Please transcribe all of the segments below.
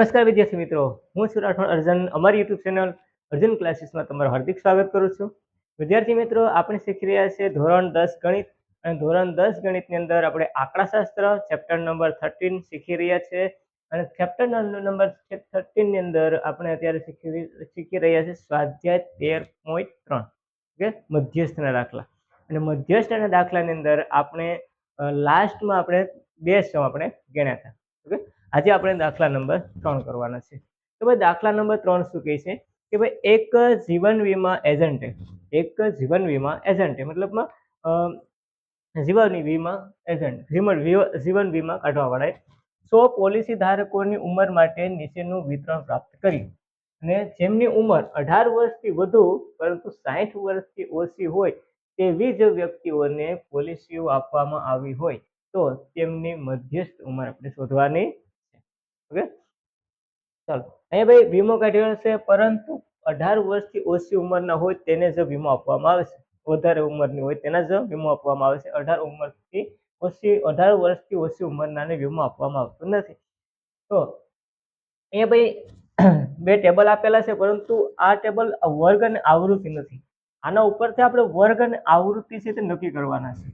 નમસ્કાર વિદ્યાર્થી મિત્રો. હું છું રાઠોડ અર્જન. અમારી યુટ્યુબ ચેનલ અર્જન ક્લાસીસમાં તમારું હાર્દિક સ્વાગત કરું છું. વિદ્યાર્થી મિત્રો, આપણે શીખી રહ્યા છીએ ધોરણ દસ ગણિત અને ધોરણ દસ ગણિતની અંદર આપણે આંકડાશાસ્ત્ર ચેપ્ટર નંબર થર્ટીન શીખી રહ્યા છીએ અને ચેપ્ટર નંબર થર્ટીનની અંદર આપણે અત્યારે શીખી શીખી રહ્યા છીએ સ્વાધ્યાય તેર પોઈન્ટ ત્રણ. ઓકે? મધ્યસ્થના દાખલા. અને મધ્યસ્થના દાખલાની અંદર આપણે લાસ્ટમાં આપણે બે સમ આપણે ગણ્યા હતા. ઓકે? આજે આપણે દાખલા નંબર ત્રણ કરવાના છે. તો ભાઈ દાખલા નંબર ત્રણ શું કહે છે? કે ભાઈ એક જીવન વીમા એજન્ટે, એક જીવન વીમા એજન્ટે, મતલબમાં જીવન વીમા એજન્ટ, જીવન વીમા જીવન વીમા કાઢવાવાળાએ સો પોલિસી ધારકોની ઉંમર માટે નીચેનું વિતરણ પ્રાપ્ત કર્યું. અને જેમની ઉંમર અઢાર વર્ષથી વધુ, પરંતુ સાઠ વર્ષથી ઓછી હોય, તેવી જ વ્યક્તિઓને પોલિસીઓ આપવામાં આવી હોય, તો તેમની મધ્યસ્થ ઉંમર આપણે શોધવાની ઓકે? ચાલો. અહીંયા ભાઈ વીમો કાઢ્યો છે પરંતુ અઢાર વર્ષથી ઓછી ઉંમરના હોય તેને જ વીમો આપવામાં આવે છે. વધારે ઉંમરની હોય તેના જ વીમો આપવામાં આવે છે. અઢાર ઉંમરથી ઓછી, અઢાર વર્ષથી ઓછી ઉંમરનાને વીમો આપવામાં આવતો નથી. તો અહીંયા ભાઈ બે ટેબલ આપેલા છે, પરંતુ આ ટેબલ વર્ગ અને આવૃત્તિ નથી. આના ઉપરથી આપણે વર્ગ અને આવૃત્તિ છે તે નક્કી કરવાના છે.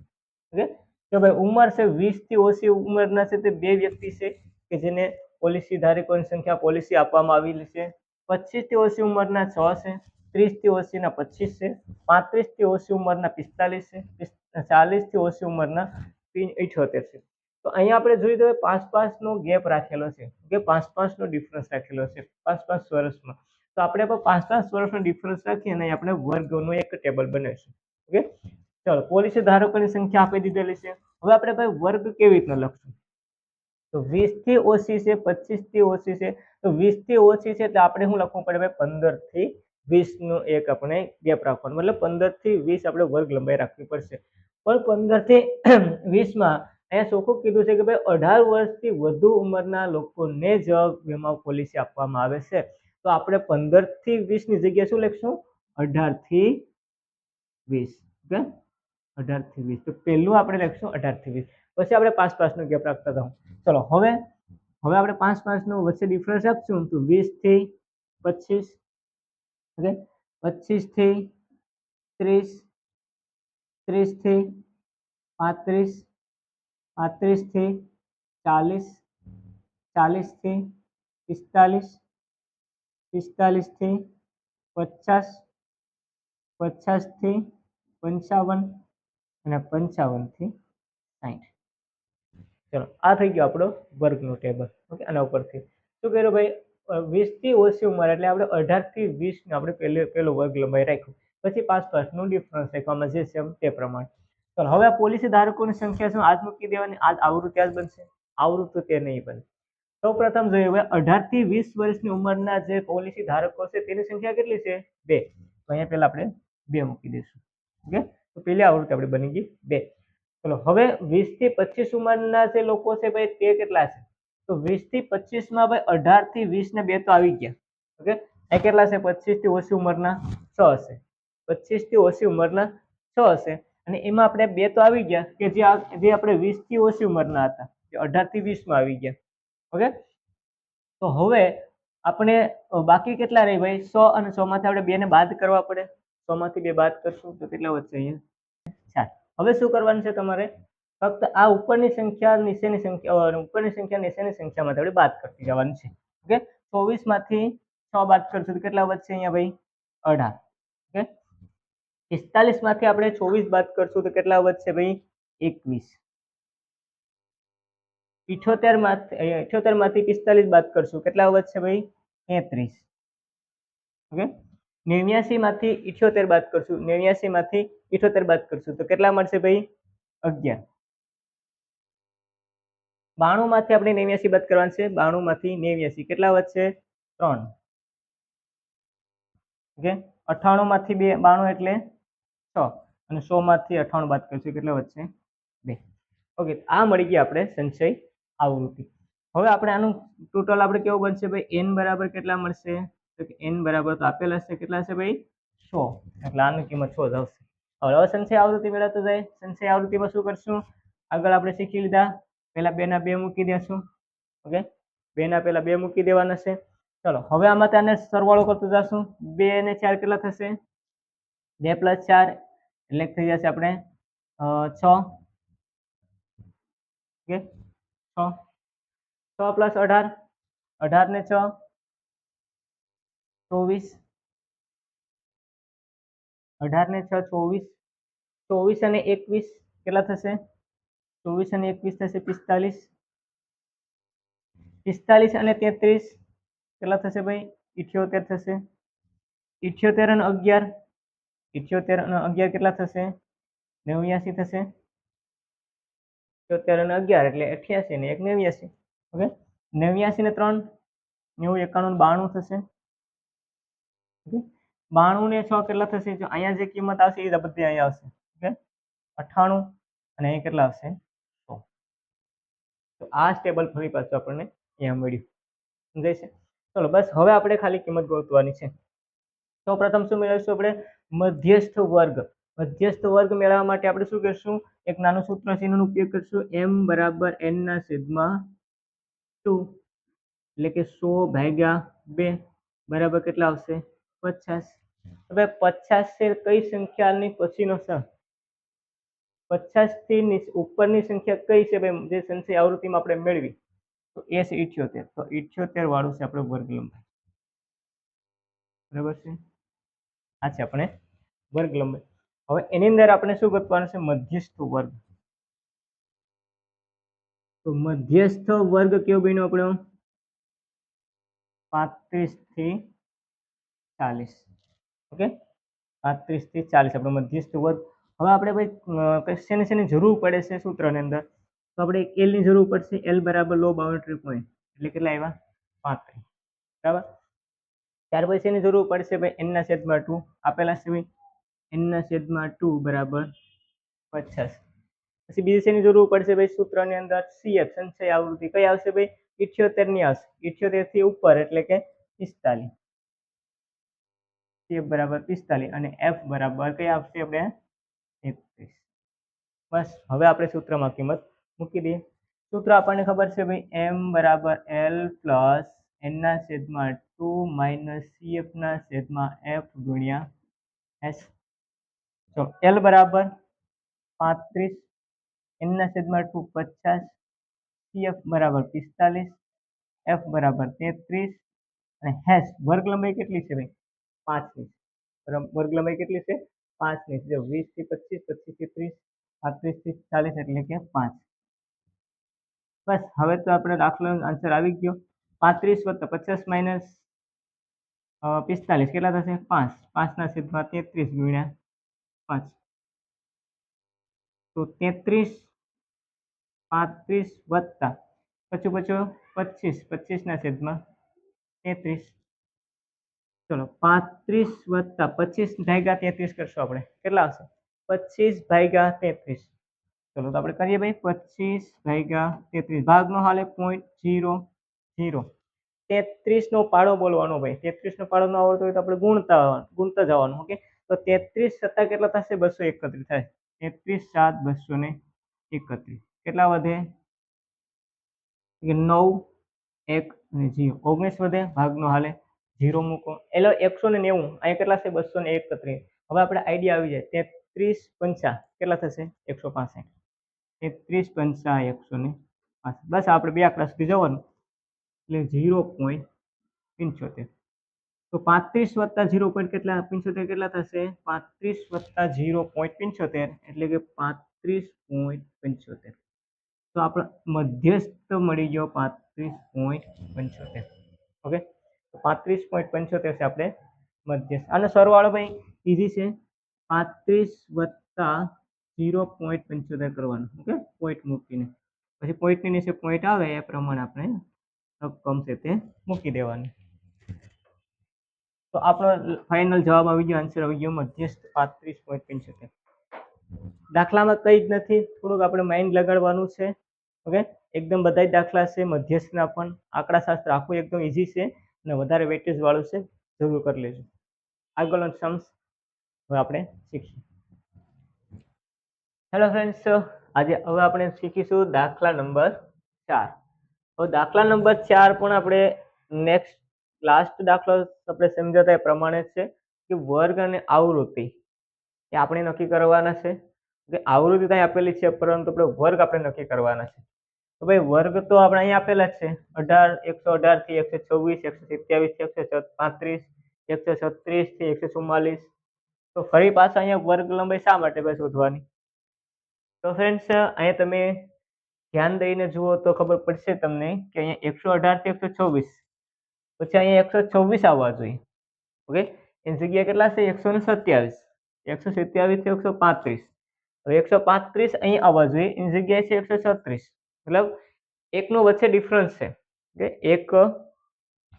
ઓકે? તો ભાઈ ઉંમર છે વીસથી ઓછી ઉંમરના છે તે બે વ્યક્તિ છે કે જેને પોલિસી ધારકોની સંખ્યા પોલિસી આપવામાં આવેલી છે. પચીસથી ઓછી ઉંમરના છ છે. ત્રીસથી ઓછીના પચીસ છે. પાંત્રીસથી ઓછી ઉંમરના પિસ્તાલીસ છે. ચાલીસથી ઓછી ઉંમરના ઇઠોતેર છે. તો અહીંયા આપણે જોઈએ તો પાંચ પાંચનો ગેપ રાખેલો છે. કે પાંચ પાંચનો ડિફરન્સ રાખેલો છે પાંચ પાંચ વર્ષમાં. તો આપણે પણ પાંચ પાંચ વર્ષનો ડિફરન્સ રાખી અને આપણે વર્ગનું એક ટેબલ બનાવીશું. ઓકે, ચલો, પોલિસી ધારકોની સંખ્યા આપી દીધેલી છે. હવે આપણે ભાઈ વર્ગ કેવી રીતના લખશું? તો વીસથી ઓછી છે પચીસથી ઓછી છે, તો વીસથી ઓછી છે એટલે આપણે શું લખવું પડે ભાઈ? પંદરથી વીસ નો એક આપણે ગેપ રાખવાનો. મતલબ પંદરથી વીસ આપણે વર્ગ લંબાઈ રાખવી પડશે. પણ પંદરથી વીસમાં અહીંયા ચોખ્ખું કીધું છે કે ભાઈ, અઢાર વર્ષથી વધુ ઉંમરના લોકોને જ વીમા પોલિસી આપવામાં આવે છે. તો આપણે પંદરથી વીસ જગ્યાએ શું લખશું? અઢારથી વીસ. ઓકે? અઢારથી વીસ. તો પહેલું આપણે લખશું અઢારથી વીસ. પછી આપણે પાંચ પાંચ નો ગેપ રાખતા હતા. ચલો, હવે હવે આપણે પાંચ પાંચ નો વચ્ચે ડિફરન્સ રાખશું તો વીસથી પચીસ ઓકે પચીસથી ત્રીસ ત્રીસથી પાંત્રીસ પાંત્રીસથી ચાલીસ ચાલીસથી પિસ્તાલીસ પિસ્તાલીસથી પચાસ પચાસથી પંચાવન અને પંચાવનથી સાઠ ચલો, આ થઈ ગયો આપણો વર્ગનું ટેબલ ઓકે આના ઉપરથી. શું કર્યું ભાઈ? વીસથી ઓછી ઉંમર, એટલે આપણે અઢારથી વીસનું આપણે પહેલે પહેલો વર્ગ લંબાઈ રાખ્યું. પછી પાંચ પાંચનું ડિફરન્સ રાખવામાં જે એમ તે પ્રમાણે. ચલો, હવે પોલિસી ધારકોની સંખ્યા શું? આજ મૂકી દેવાની, આજ આવૃત્તિ આજ બનશે. આવૃત્તિ તે નહીં બને. સૌ પ્રથમ જોઈએ હવે અઢારથી વીસ વર્ષની ઉંમરના જે પોલિસી ધારકો છે, તેની સંખ્યા કેટલી છે? બે. અહીંયા પહેલાં આપણે બે મૂકી દઈશું ઓકે તો પહેલી આવૃત્તિ આપણે બની ગઈ બે. ચલો, હવે વીસથી પચીસ ઉંમરના જે લોકો છે ભાઈ, તે કેટલા છે? તો વીસથી પચીસમાં ભાઈ, અઢારથી વીસ ને બે તો આવી ગયા. ઓકે? એ કેટલા છે? પચીસથી ઓછી ઉંમરના છ હશે. પચીસથી ઓછી ઉંમરના છ હશે. અને એમાં આપણે બે તો આવી ગયા કે જે જે આપણે વીસથી ઓછી ઉંમરના હતા જે અઢારથી વીસમાં આવી ગયા. ઓકે? તો હવે આપણે બાકી કેટલા રહી ભાઈ? સો અને સો માંથી આપણે બે ને બાદ કરવા પડે. સો માંથી બે બાદ કરશું તો કેટલા વધશે અહીંયા? હવે શું કરવાનું છે તમારે? ફક્ત આ ઉપરની સંખ્યા, નીચેની સંખ્યા ઉપરની સંખ્યા, નીચેની સંખ્યામાં આપણે બાદ કરતી જવાની છે. ઓકે? ચોવીસમાંથી છ બાદ કરશું તો કેટલા વધશે અહીંયા ભાઈ? અઢાર. ઓકે? પિસ્તાલીસમાંથી આપણે ચોવીસ બાદ કરશું તો કેટલા વધશે ભાઈ? એકવીસ. ઇઠોતેરમાંથી ઇઠોતેરમાંથી પિસ્તાલીસ બાદ કરશું કેટલા વધશે ભાઈ? તેત્રીસ. ઓકે? નેવ્યાસી માંથી ઇઠ્યોતેર બાદ કરશું. નેવ્યાસી માંથી ઇઠ્યોતેર બાદ કરશું. તો કેટલા મળશે ભાઈ? અગિયાર. બાણું માંથી આપણે નેવ્યાસી બાદ કરવાનું છે. બાણું માંથી નેવ્યાસી કેટલા વધશે? ત્રણ. ઓકે? અઠ્ઠાણુંમાંથી બે, બાણું એટલે છ. અને સો માંથી અઠ્ઠાણું બાદ કરશું. કેટલા વધશે? બે. ઓકે, આ મળી ગઈ આપણે સંચય આવૃત્તિ. હવે આપણે આનું ટોટલ આપણે કેવું બનશે ભાઈ? એન બરાબર કેટલા મળશે? તો એન બરાબર તો આપેલા છે કેટલા છે ભાઈ? સો. એટલે આની કિંમત સો જ આવશે. હવે સંશય આવૃત્તિ મેળવતો જાય. સંશય આવૃત્તિમાં શું કરશું? આગળ આપણે શીખી લીધા. પહેલાં બે ના બે મૂકી દેશું. ઓકે? બેના પહેલાં બે મૂકી દેવાના છે. ચલો, હવે આમાં તેને સરવાળો કરતું જશું. બે ને ચાર કેટલા થશે? બે પ્લસ ચાર એટલે થઈ જશે આપણે છ. ઓકે? છ. છ પ્લસ અઢાર. અઢાર ને છ. ચોવીસ. અઢાર ને છ, ચોવીસ. ચોવીસ અને એકવીસ કેટલા થશે? ચોવીસ અને એકવીસ થશે પિસ્તાલીસ. પિસ્તાલીસ અને તેત્રીસ કેટલા થશે ભાઈ? ઇઠ્યોતેર થશે. ઇઠ્યોતેર અને અગિયાર. ઇઠ્યોતેર અને અગિયાર કેટલા થશે? નેવ્યાસી થશે. ઇઠ્યોતેર અને અગિયાર એટલે અઠ્યાસી ને એક નેવ્યાસી. ઓકે? નેવ્યાસી ને ત્રણ, નેવું એકાણું બાણું થશે. ઓકે? બાણું ને છ કેટલા થશે? જો અહીંયા જે કિંમત આવશે, એ બધી અહીંયા આવશે. ઓકે? અઠ્ઠાણું અને અહીં કેટલા આવશે? તો આ સ્ટેબલ ફરી પાછું આપણને અહીંયા મળ્યું. સમજાય છે? ચલો, બસ, હવે આપણે ખાલી કિંમત ગોતવાની છે. તો પ્રથમ શું મેળવીશું આપણે? મધ્યસ્થ વર્ગ. મધ્યસ્થ વર્ગ મેળવવા માટે આપણે શું કરશું? એક નાનું સૂત્ર એનો ઉપયોગ કરશું. એમ બરાબર એન ના છેદમાં ટુ. એટલે કે સો ભાગ્યા બે બરાબર કેટલા આવશે? પચાસ. હવે પચાસ છે કઈ સંખ્યાની પછીનો છે પચાસથી નીચ- ઉપરની સંખ્યા કઈ છે ભાઈ? જે સંખ્યા આવૃત્તિમાં આપણે મેળવી. તો એ છે ઇઠ્યોતેર. તો ઇઠ્યોતેર વાળું છે આપણે વર્ગ લંબાઈ બરાબર છે? આ છે આપણે વર્ગ લંબાઈ હવે એની અંદર આપણે શું ગોતવાનું છે? મધ્યસ્થ વર્ગ. તો મધ્યસ્થ વર્ગ કયો બન્યો આપણો? પાંત્રીસથી ચાલીસ. ઓકે? પાંત્રીસથી ચાલીસ આપણો મધ્યસ્થ વર્ગ. હવે આપણે ભાઈ શેની શેની જરૂર પડે છે સૂત્રની અંદર? તો આપણે એલની જરૂર પડશે એલ બરાબર લો બાઉન્ડ્રી પોઈન્ટ એટલે કેટલા આવ્યા પાંત્રીસ. બરાબર? ત્યાર પછી એની જરૂર પડશે ભાઈ? એનના છેદમાં ટુ. આપેલા છે એનના છેદમાં ટુ બરાબર પચાસ. પછી બીજી શેની જરૂર પડશે ભાઈ? સૂત્રની અંદર સી એફ સંશય આવૃત્તિ કઈ આવશે ભાઈ? ઇઠ્યોતેરની આવશે. ઇઠ્યોતેરથી ઉપર, એટલે કે પિસ્તાલીસ. સીએફ બરાબર પિસ્તાલીસ અને એફ બરાબર કઈ આપશે આપણે? એકત્રીસ. બસ, હવે આપણે સૂત્રમાં કિંમત મૂકી દઈએ. સૂત્ર આપણને ખબર છે ભાઈ એમ બરાબર એલ પ્લસ એનના છેદમાં ટુ માઇનસ સી એફના છેદમાં એફ ગુણ્યા એસ તો એલ બરાબર પાંત્રીસ એનના છેદમાં ટુ પચાસ સી એફ બરાબર પિસ્તાલીસ એફ બરાબર તેત્રીસ, અને હેશ વર્ગ લંબાઈ કેટલી છે ભાઈ? પાંચની બરાબર? વર્ગ લંબાઈ કેટલી છે? પાંચની જો વીસથી પચીસ પચીસથી ત્રીસ, પાંત્રીસથી ચાલીસ એટલે કે પાંચ. બસ, હવે તો આપણે દાખલો આન્સર આવી ગયો. પાંત્રીસ વત્તા પચાસ માઇનસ પિસ્તાલીસ કેટલા થશે? પાંચ. પાંચના છેદમાં તેત્રીસ ગુણ્યા પાંચ. તો તેત્રીસ, પાંત્રીસ વત્તા, પછી પછી, પચીસ. પચીસના છેદમાં તેત્રીસ. ચલો પાંત્રીસ વત્તા પચીસ ભાગ્યા તેત્રીસ કરશું આપણે. કેટલા આવશે? પચીસ ભાગ્યા તેત્રીસ. ચલો તો આપણે કરીએ ભાઈ, પચીસ ભાગ્યા તેત્રીસ. ભાગનો હાલે પોઈન્ટ જીરો જીરો તેત્રીસનો પાડો બોલવાનો ભાઈ. તેત્રીસનો પાડો ન આવડતો હોય તો આપણે ગુણતા ગુણતા જવાનું ઓકે તો તેત્રીસ સત્તા કેટલા થશે? બસો એકત્રીસ થાય. તેત્રીસ સાત બસો ને એકત્રીસ. કેટલા વધે? નવ, એક અને જીરો ઓગણીસ વધે, ભાગનો હાલે જીરો મૂકો. એટલે એકસો ને નેવું. અહીંયા કેટલા છે? બસો ને એકત્રીસ. હવે આપણે આઈડિયા આવી જાય. તેત્રીસ પંચા. કેટલા થશે? એકસો પાસઠ. તેત્રીસ પંચા એકસો ને પાસઠ. બસ આપણે બે આંકડા સુધી જવાનું. એટલે ઝીરો પોઈન્ટ પંચોતેર. તો પાંત્રીસ વત્તા ઝીરો પોઈન્ટ કેટલા? પંચોતેર કેટલા થશે? પાંત્રીસ વત્તા ઝીરો પોઈન્ટ પંચોતેર. એટલે કે પાંત્રીસ પોઈન્ટ પંચોતેર. તો આપણો મધ્યસ્થ મળી ગયો પાંત્રીસ પોઈન્ટ પંચોતેર. ઓકે? પાંત્રીસ પોઈન્ટ પંચોતેર છે આપણે મધ્યસ્થ. આનો સરવાળો ભાઈ ઇઝી છે. પાંત્રીસ વત્તા ઝીરો પોઈન્ટ પંચોતેર કરવાનું. ઓકે? પોઈન્ટ મૂકીને. પછી પોઈન્ટની નીચે પોઈન્ટ આવે, એ પ્રમાણે આપણે રકમ છે તે મૂકી દેવાની. તો આપણો ફાઇનલ જવાબ આવી ગયો. આન્સર આવી ગયો મધ્યસ્થ પાંત્રીસ પોઈન્ટ પંચોતેર. દાખલામાં કંઈ જ નથી. થોડુંક આપણે માઇન્ડ લગાડવાનું છે. ઓકે? એકદમ બધા જ દાખલા છે. મધ્યસ્થના પણ. આંકડાશાસ્ત્ર આખું એકદમ ઇઝી છે. અને વધારે વેટેજ વાળું છે, જરૂર કરી લેજો. આગળનો સમ્સ હવે આપણે શીખીએ હેલો ફ્રેન્ડ્સ આજે હવે આપણે શીખીશું દાખલા નંબર ચાર. હવે દાખલા નંબર ચાર પણ આપણે નેક્સ્ટ લાસ્ટ દાખલો આપણે સમજાતા એ પ્રમાણે છે કે વર્ગ અને આવૃત્તિ. એ આપણે નક્કી કરવાના છે. કે આવૃત્તિ ત્યાં આપેલી છે, પરંતુ આપણે વર્ગ આપણે નક્કી કરવાના છે. તો ભાઈ વર્ગ તો આપણે અહીંયા આપેલા છે. અઢાર, એકસો અઢારથી એકસો છવ્વીસ, એકસો સિત્યાવીસ એકસો પાંત્રીસ, એકસો છત્રીસથી એકસો ચુમ્માલીસ. તો ફરી પાછા અહીંયા વર્ગ લંબાઈ શા માટે ભાઈ શોધવાની? તો ફ્રેન્ડ્સ અહીંયા તમે ધ્યાન દઈને જુઓ તો ખબર પડશે તમને કે અહીંયા એકસો અઢારથી એકસો છવ્વીસ. પછી અહીંયા એકસો છવ્વીસ આવવા જોઈએ. ઓકે? એની જગ્યાએ કેટલા છે? એકસો ને સત્યાવીસ. એકસો સત્યાવીસથી એકસો પાંત્રીસ. હવે એકસો પાંત્રીસ અહીં આવવા જોઈએ. એની જગ્યાએ છે એકસો છત્રીસ. મતલબ એકનો વચ્ચે ડિફરન્સ છે. કે એક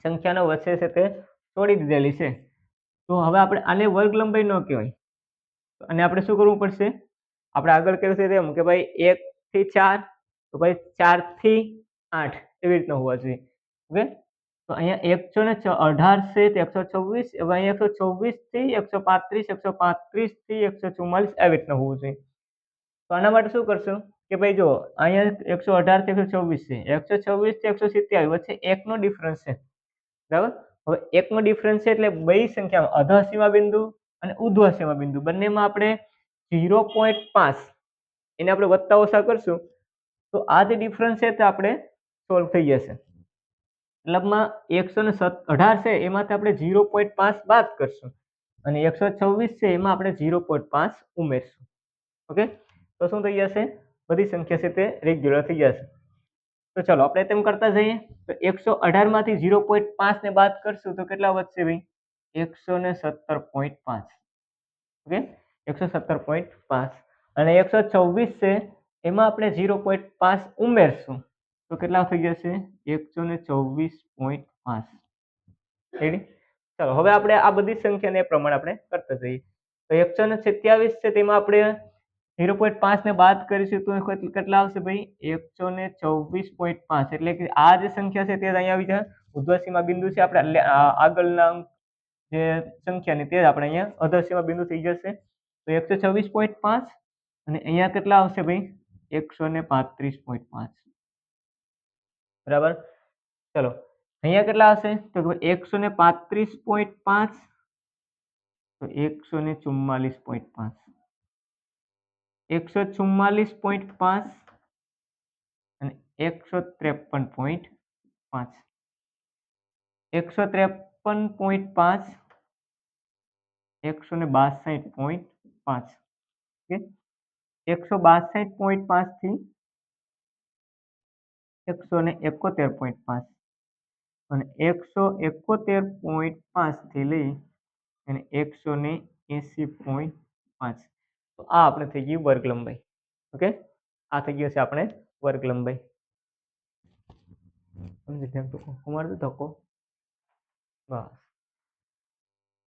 સંખ્યાનો વચ્ચે છે તે તોડી દીધેલી છે. તો હવે આપણે આને વર્ગ લંબાઈ ન કહેવાય. અને આપણે શું કરવું પડશે? આપણે આગળ કહ્યું છે તેમ કે ભાઈ એકથી ચાર, તો ભાઈ ચારથી આઠ એવી રીતના હોવા જોઈએ. ઓકે તો અહીંયા એકસો ને અઢાર છે તે એકસો છવ્વીસ, હવે અહીંયા એકસો છવ્વીસથી એકસો પાંત્રીસ, એકસો પાંત્રીસથી એકસો ચુમ્માલીસ આવી રીતના હોવું જોઈએ. તો આના માટે શું કરશું કે ભાઈ જો અહીંયા એકસો અઢારથી એકસો છવ્વીસ છે. એકસો છવ્વીસથી એકસો સિત્યાવીસ વચ્ચે એકનો ડિફરન્સ છે. બરાબર? હવે એકનો ડિફરન્સ છે એટલે બે સંખ્યામાં અધઃ સીમા બિંદુ અને ઉધ્વ સીમા બિંદુ. બંનેમાં આપણે ઝીરો પોઈન્ટ પાંચ એને આપણે વત્તા ઓછા કરશું. તો આ જે ડિફરન્સ છે તે આપણે સોલ્વ થઈ જશે. મતલબમાં એકસો ને સત, અઢાર છે, એમાંથી આપણે ઝીરો પોઈન્ટ પાંચ બાદ કરશું. અને એકસો છવ્વીસ છે, એમાં આપણે ઝીરો પોઈન્ટ પાંચ ઉમેરશું. ઓકે? તો શું થઈ જશે? બધી સંખ્યા છે તે રેગ્યુલર થઈ જશે. તો ચલો આપણે તેમ કરતા જઈએ. તો એકસો અઢારમાંથી ઝીરો પોઈન્ટ પાંચને બાદ કરશું તો કેટલા વધશે ભાઈ? એકસો ને સત્તર પોઈન્ટ પાંચ. ઓકે? એકસો સત્તર પોઈન્ટ પાંચ. અને એકસો છવ્વીસ છે, એમાં આપણે ઝીરો પોઈન્ટ પાંચ ઉમેરશું. તો કેટલા થઈ જશે? એકસો ને ચોવીસ પોઈન્ટ પાંચ. ચલો, હવે આપણે આ બધી સંખ્યાને એ પ્રમાણે આપણે કરતા જઈએ. તો એકસો ને છે, તેમાં આપણે ઝીરો પોઈન્ટ પાંચને બાદ કરીશું તો કેટલા આવશે ભાઈ? એકસો ને ચોવીસ પોઈન્ટ પાંચ. એટલે કે આ જે સંખ્યા છે તે અહીંયા આવી જાય ઉધ્વસીમા બિંદુ છે આપણે આગળના જે સંખ્યાની તે જ આપણે અહીંયા અધરસીમા બિંદુ થઈ જશે. તો એકસો છવ્વીસ પોઈન્ટ પાંચ અને અહીંયા કેટલા આવશે ભાઈ? એકસો ને પાંત્રીસ પોઈન્ટ પાંચ. બરાબર? ચલો. અહીંયા કેટલા હશે તો એકસો ને પાંત્રીસ પોઈન્ટ પાંચ. તો એકસો ને ચુમ્માલીસ પોઈન્ટ પાંચ. એકસો ચુમ્માલીસ પોઈન્ટ પાંચ અને એકસો ત્રેપન પોઈન્ટ પાંચ. એકસો ત્રેપન પોઈન્ટ પાંચ, એકસો ને બાસઠ પોઈન્ટ પાંચ. ઓકે? એકસો બાસઠ પોઈન્ટ પાંચથી એકસો એકોતેર પોઈન્ટ પાંચ. અને એકસો એકોતેર પોઈન્ટ પાંચથી લઈ અને એકસો એંસી પોઈન્ટ પાંચ. તો આ આપણે થઈ ગયું વર્ગ લંબાઈ. ઓકે? આ થઈ ગયું છે આપણે વર્ગ લંબાઈ. મારી દો ધક્કો. બસ.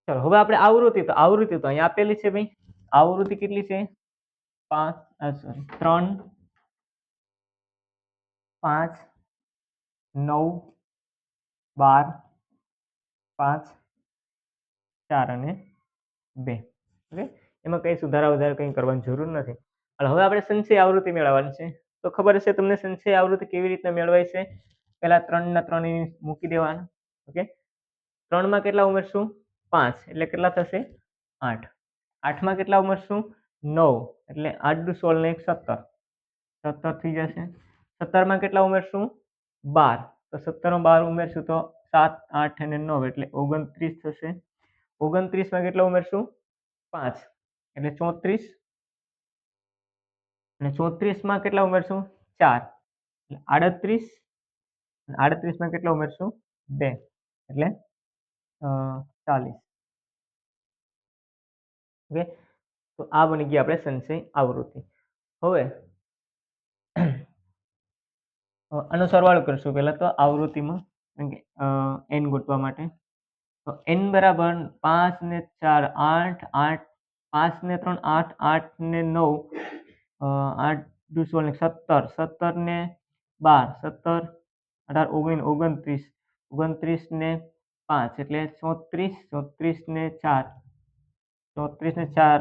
ચલો, હવે આપણે આવૃત્તિ તો આવૃત્તિ તો અહીંયા આપેલી છે ભાઈ. આવૃત્તિ કેટલી છે? પાંચ સોરી, ત્રણ, પાંચ, નવ, બાર, પાંચ, ચાર અને બે. ઓકે? એમાં કંઈ સુધારા વધારા કંઈ કરવાની જરૂર નથી. અને હવે આપણે સંશય આવૃત્તિ મેળવવાની છે. તો ખબર હશે તમને સંશય આવૃત્તિ કેવી રીતના મેળવાય છે? પહેલાં ત્રણના ત્રણ મૂકી દેવાના. ઓકે? ત્રણમાં કેટલા ઉમેરશું પાંચ. એટલે કેટલા થશે? આઠ. આઠમાં કેટલા ઉમેરશું નવ. એટલે આઠ દુ સોળ ને એક સત્તર. સત્તર થઈ જશે. સત્તરમાં કેટલા ઉમેરશું બાર. તો સત્તરમાં બાર ઉમેરશું તો સાત, આઠ અને નવ. એટલે ઓગણત્રીસ થશે. ઓગણત્રીસમાં કેટલા ઉમેરશું પાંચ. એટલે ચોત્રીસ? અને ચોત્રીસમાં કેટલા ઉમેરશું? ચાર. એટલે આડત્રીસ? અને આડત્રીસમાં કેટલા ઉમેરશું? બે. એટલે ચાલીસ. ઓકે? તો આ બની ગઈ આપણે સંશય આવૃત્તિ. હવે આનો સરવાળો કરશું પહેલાં તો આવૃત્તિમાં એન ગોતવા માટે. તો એન બરાબર પાંચ ને ચાર આઠ આઠ પાંચ ને ત્રણ, આઠ આઠ ને નવ આઠ, દુ, સોળ સત્તર સત્તર. ને બાર, સત્તર, અઢાર, ઓગણીસ, ઓગણત્રીસ. ઓગણત્રીસ ને પાંચ, એટલે ચોત્રીસ ચોત્રીસ ને ચાર. ચોત્રીસ ને ચાર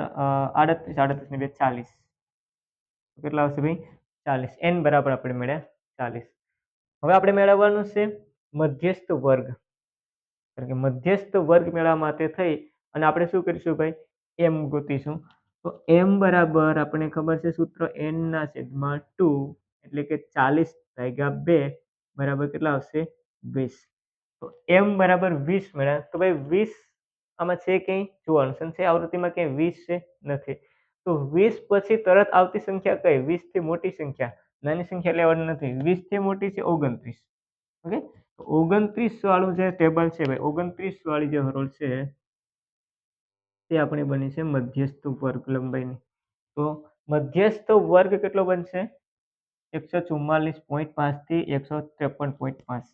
આડત્રીસ આડત્રીસ ને બે, ચાલીસ. કેટલા આવશે ભાઈ? ચાલીસ. એન બરાબર આપણે મળ્યા ચાલીસ. હવે આપણે મેળવવાનું છે મધ્યસ્થ વર્ગ. કારણ કે મધ્યસ્થ વર્ગ મેળવવા માટે થઈ અને આપણે શું કરીશું ભાઈ? એમ ગોતીશું. તો એમ બરાબર આપણે ખબર છે સૂત્ર એનના છેદમાં ટુ એટલે કે ચાલીસ ભાગ્યા બે બરાબર કેટલા આવશે? વીસ. તો એમ બરાબર વીસ મળ્યા તો ભાઈ વીસ આમાં છે ક્યાંય જોવાનું સંખ્યા આવૃત્તિમાં ક્યાંય વીસ છે નથી. તો વીસ પછી તરત આવતી સંખ્યા કઈ? વીસથી મોટી સંખ્યા. નાની સંખ્યા લેવાની નથી. વીસથી મોટી છે ઓગણત્રીસ. ઓકે? ઓગણત્રીસ વાળું જે ટેબલ છે ભાઈ, ઓગણત્રીસ વાળી જે હરોળ છે તે આપણી બની છે મધ્યસ્થ વર્ગ લંબાઈની. તો મધ્યસ્થ વર્ગ કેટલો બનશે? એકસો ચુમ્માલીસ પોઈન્ટ પાંચથી એકસો ત્રેપન પોઈન્ટ પાંચ.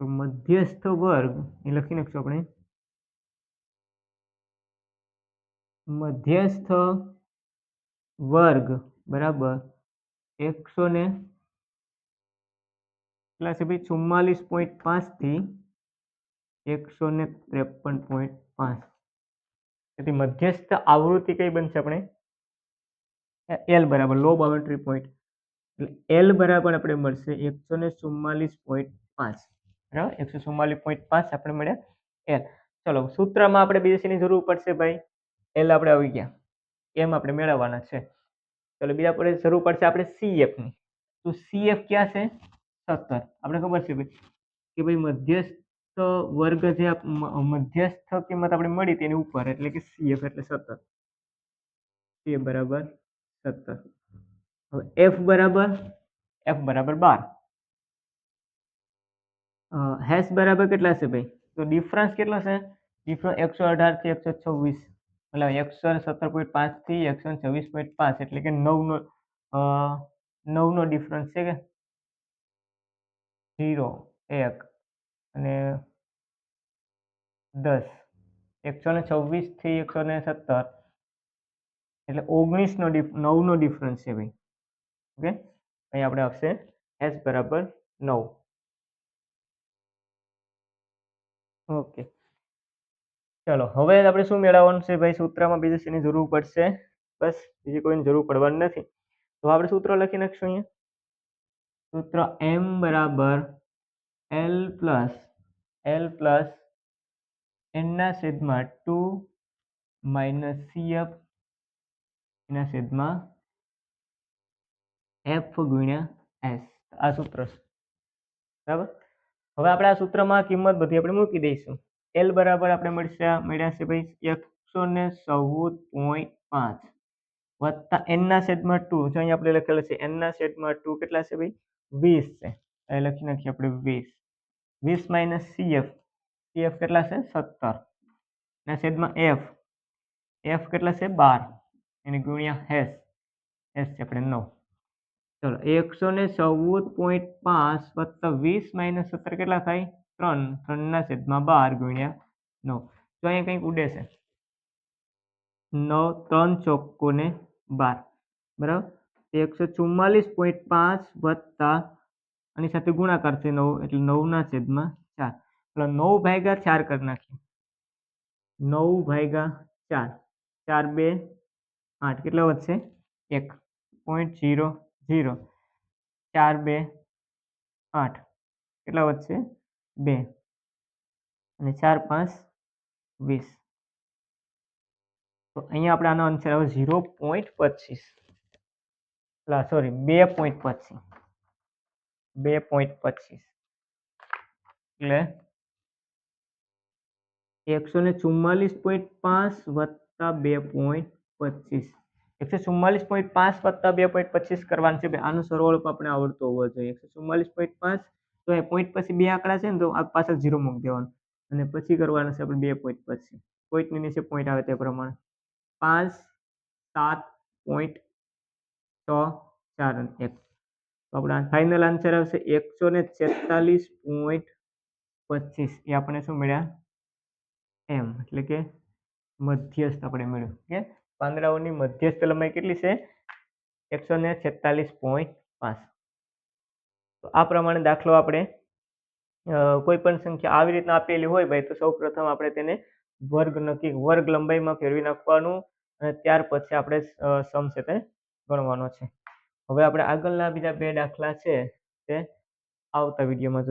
તો મધ્યસ્થ વર્ગ, એ લખી નાખશું આપણે. મધ્યસ્થ વર્ગ, બરાબર. એકસો ને કેટલા છે ભાઈ ચુમ્માલીસ પોઈન્ટ પાંચથી એકસો ને ત્રેપન પોઈન્ટ પાંચ તેથી મધ્યસ્થ આવૃત્તિ કઈ બનશે આપણે? એલ બરાબર લો બાઉન્ડ્રી પોઈન્ટ એટલે એલ બરાબર આપણે મળશે એકસો ને ચુમ્માલીસ પોઈન્ટ પાંચ. બરાબર? એકસો ચુમ્માલીસ પોઈન્ટ પાંચ આપણે મળ્યા એલ ચલો, સૂત્રમાં આપણે બીએસસીની જરૂર પડશે ભાઈ. એલ આપણે આવી ગયા. એમ આપણે મેળવવાના છે. ચલો, બીજા આપણે જરૂર પડશે આપણે સીએફની તો સીએફ ક્યાં છે? સત્તર. આપણે ખબર છે ભાઈ કે ભાઈ મધ્યસ્થ વર્ગ જે મધ્યસ્થ કિંમત આપણે મળી તેની ઉપર, એટલે કે સીએફ એટલે સત્તર સીએફ બરાબર સત્તર હવે એફ બરાબર એફ બરાબર બાર. હેસ બરાબર કેટલા છે ભાઈ? તો ડિફરન્સ કેટલો છે? ડિફરન્સ એકસો અઢારથી એકસો છવ્વીસ. એટલે એકસો સત્તર પોઈન્ટ પાંચથી એકસો છવ્વીસ પોઈન્ટ પાંચ, એટલે કે નવનો નવનો ડિફરન્સ છે કે? ઝીરો, એક. અને દસ. એકસો ને છવ્વીસથી એકસો ને સત્તર. એટલે ઓગણીસનો ડિફ, નવનો ડિફરન્સ છે ભાઈ. ઓકે? અહીં આપણે આવશે એસ બરાબર નવ. ઓકે. ચલો, હવે આપણે શું મેળવવાનું છે ભાઈ? સૂત્રમાં બીજી શેની જરૂર પડશે. બસ, બીજી કોઈની જરૂર પડવાની નથી. તો આપણે સૂત્ર લખી નાખશું અહીંયા. સૂત્ર એમ બરાબર એલ પ્લસ એલ પ્લસ એનના છેદમાં ટુ માઇનસ સીએફ એના છેદમાં એફ ગુણ્યા એસ. આ સૂત્ર છે. બરાબર? હવે આપણે આ સૂત્રમાં કિંમત બધી આપણે મૂકી દઈશું. એલ બરાબર આપણે મળશે મળ્યા છે ભાઈ એકસો ને ચૌદ પોઈન્ટ પાંચ. વત્તા એનના છેદમાં ટુ. જો અહીંયા આપણે લખેલું છે એનના છેદમાં ટુ કેટલા છે ભાઈ? વીસ છે. અહીં લખી નાખીએ આપણે વીસ. વીસ માઇનસ સીએફ સીએફ કેટલા છે? સત્તર. ના છેદમાં એફ એફ કેટલા છે? બાર. એને ગુણ્યા હેસ હેસ છે આપણે નવ. ચલો, એકસો ને ચૌદ પોઈન્ટ પાંચ વત્તા વીસ માઇનસ સત્તર કેટલા થાય? ત્રણ. ત્રણના છેદમાં બાર ગુણ્યા નવ. તો અહીંયા કંઈક ઉડે છે. નવ, ત્રણ ચોક્કો ને બાર. બરાબર? એકસો ચુમ્માલીસ પોઈન્ટ પાંચ વત્તા, આની સાથે ગુણાકાર છે નવ, એટલે નવના છેદમાં ચાર. એટલે નવ ભાગ્યા ચાર કરી નાખીએ. નવ ભાગ્યા ચાર. ચાર, બે, આઠ. કેટલા વધશે? એક. પોઈન્ટ જીરો જીરો ચાર, બે, આઠ. કેટલા વધશે? બે. અને ચાર, પાંચ, વીસ. તો અહીંયા આપણે આનો આન્સર આવે ઝીરો પોઈન્ટ પચીસ. સોરી બે પોઈન્ટ પચીસ. બે પોઈન્ટ પચીસ. એટલે એકસો ને ચુમ્માલીસ પોઈન્ટ પાંચ વત્તા બે પોઈન્ટ પચીસ. એકસો ચુમ્માલીસ પોઈન્ટ પાંચ વત્તા બે પોઈન્ટ પચીસ કરવાનું છે આનો સરવાળો પણ આપણે આવડતો હોવો જોઈએ. એકસો ચુમ્માલીસ પોઈન્ટ પાંચ, તો એ પોઈન્ટ પછી બે આંકડા છે ને, તો આ પાછળ ઝીરો મૂકી દેવાનું. અને પછી કરવાનું છે આપણે બે પોઈન્ટ પછી. પોઈન્ટની નીચે પોઈન્ટ આવે તે પ્રમાણે. પાંચ, સાત પોઈન્ટ છ ચાર અને એક. તો આપણા ફાઇનલ આન્સર આવશે. એકસો ને છેતાલીસ પોઈન્ટ પચીસ. એ આપણે શું મળ્યા? એમ, એટલે કે મધ્યસ્થ આપણે મેળવ્યું કે પાંદડાઓની મધ્યસ્થ લંબાઈ કેટલી છે? એકસો ને છેતાલીસ પોઈન્ટ પાંચ. તો આ પ્રમાણે દાખલો આપણે કોઈ પણ સંખ્યા આવી રીતના આપેલી હોય ભાઈ, તો સૌ પ્રથમ આપણે તેને વર્ગ નક્કી, વર્ગ લંબાઈમાં ફેરવી નાખવાનું અને ત્યાર પછી આપણે સમસે તે ગણવાનો છે. હવે આપણે આગળના બીજા બે દાખલા છે તે આવતા વિડીયોમાં જોઈશું.